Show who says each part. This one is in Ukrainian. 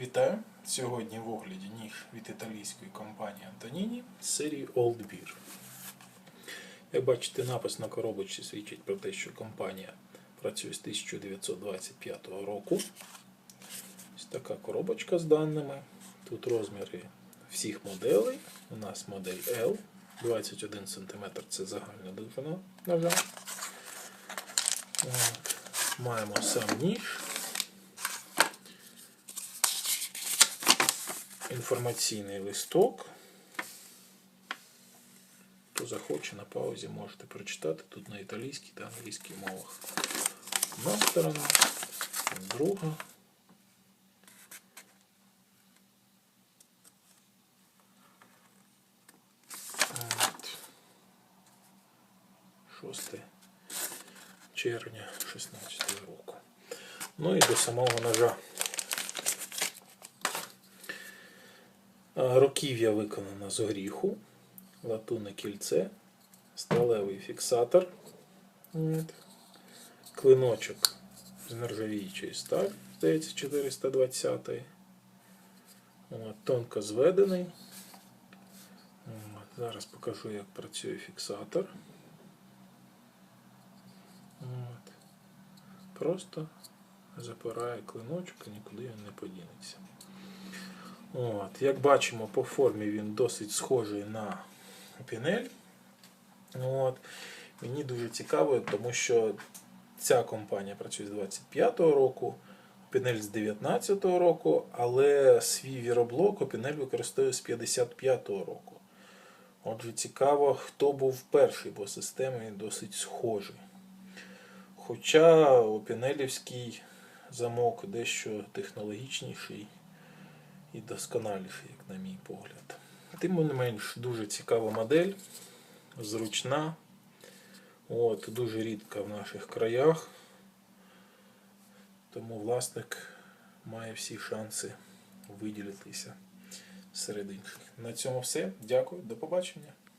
Speaker 1: Вітаю! Сьогодні в огляді ніж від італійської компанії Antonini з серії Old Beer. Як бачите, напис на коробочці свідчить про те, що компанія працює з 1925 року. Ось така коробочка з даними. Тут розміри всіх моделей. У нас модель L, 21 см це загальна довжина ножа. Маємо сам ніж. Інформаційний листок. Хто захоче на паузі, можете прочитати тут на італійській та англійській мовах. Одна сторона, друга. От. 6 червня 16 року. Ну і до самого ножа. А, Руків'я виконано з горіху, латунне кільце, сталевий фіксатор, клиночок з нержавіючої сталь, здається, 420 От, Тонко зведений. Зараз покажу, як працює фіксатор. Просто запирає клиночок і нікуди він не подінеться. От, як бачимо, по формі він досить схожий на пінель. От. Мені дуже цікаво, тому що ця компанія працює з 25-го року, пінель з 19-го року, але свій віроблок Опінель використовує з 55-го року. Отже, цікаво, хто був перший, бо системи досить схожі. Хоча опінелівський замок дещо технологічніший і досконаліший, як на мій погляд. Тим не менш, дуже цікава модель, зручна, от, дуже рідка в наших краях. Тому власник має всі шанси виділитися серед інших. На цьому все. Дякую, до побачення.